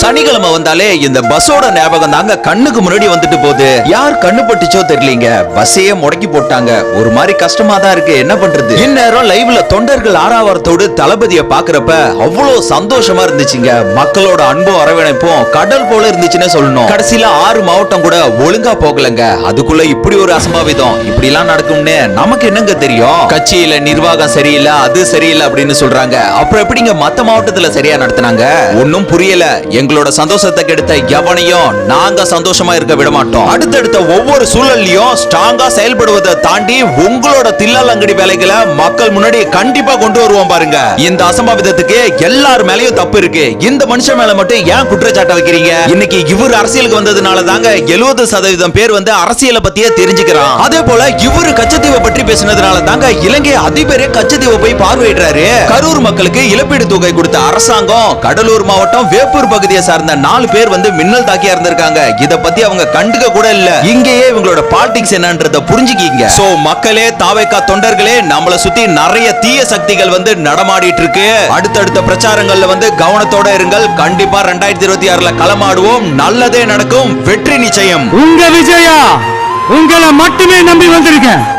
சனிக்கிழமை வந்தாலே இந்த பஸ்ஸோட ஞாபகம் தாங்க கண்ணுக்கு முன்னாடி வந்துட்டு போகுது. யார் கண்ணு பட்டுச்சோ தெரியலீங்க. பஸ்ஸையே முடக்கி போட்டாங்க. ஒரு மாதிரி கஷ்டமா தான் இருக்கு. என்ன பண்றது? இந்நேரம் லைவ்ல தொண்டர்கள் ஆறாவரத்தோடு தளபதியை பாக்குறப்ப அவ்வளவு சந்தோஷமா இருந்துச்சுங்க. மக்களோட அன்பும் அரவணைப்பும் கடல் போல இருந்துச்சுன்னு சொல்லணும். கடைசியில ஆறு மாவட்டம் கூட ஒழுங்கா போகலங்க. அதுக்குள்ள இப்படி ஒரு அசம்பாவிதம். இப்படி எல்லாம் நடக்கும்னு நமக்கு என்னங்க தெரியும்? கட்சியில நிர்வாகம் சரியில்லை அது சரியில்லை அப்படின்னு சொல்றாங்க. அப்புறம் எப்படிங்க மத்த மாவட்டத்துல சரியா நடத்துனாங்க? ஒன்னும் புரியல. உங்களோட சந்தோஷத்தை கெடுத்த எவனையும் நாங்க சந்தோஷமா இருக்க விட மாட்டோம். அடுத்தடுத்த ஒவ்வொரு சூழல்லையும் ஸ்ட்ராங்கா செயல்படுவதை தாண்டி உங்களோட தில்லால் அங்கடி வேலைகளை மக்கள் முன்னாடி கண்டிப்பா கொண்டு வருவோம் பாருங்க. இந்த அசம்பாவிதத்துக்கு எல்லார் மேலயும் தப்பு இருக்கு. இந்த மனுஷன் மேல மட்டும் ஏன் குற்றச்சாட்டை வைக்கிறீங்க? இன்னைக்கு இவர் அரசியலுக்கு வந்ததுனால தாங்க எழுபது சதவீதம் பேர் வந்து அரசியலை பத்தியே தெரிஞ்சுக்கிறான். அதே போல இவரு கச்சத்தீவை பற்றி பேசினதுனால தாங்க இலங்கை அதிபரே கச்சத்தீவை போய் பார்வையிடுறாரு. கரூர் மக்களுக்கு இழப்பீடு தொகை கொடுத்த அரசாங்கம் கடலூர் மாவட்டம் வேப்பூர் பகுதியை சார்ந்த நாலு பேர் வந்து மின்னல் தாக்கியா இருந்திருக்காங்க. இத பத்தி அவங்க கண்டுக்க கூட இல்ல. இங்கேயே இவங்களோட பாலிடிக்ஸ் என்னன்றத புரிஞ்சுக்கீங்க. சோ மக்களே தாவைக்கா தொண்டர்களே நம்மள சுத்தி நிறைய தீய சக்திகள் வந்து நடமாடிட்டு இருக்கு அடுத்தடுத்த பிரச்சாரங்கள்ல வந்து கவனத்தோட இருங்கள். கண்டிப்பா ரெண்டாயிரத்தி இருபத்தி ஆறுல களமாடுவோம். நல்லதே நடக்கும். வெற்றி நிச்சயம். உங்க விஜயா உங்களை மட்டுமே நம்பி வந்திருக்கேன்.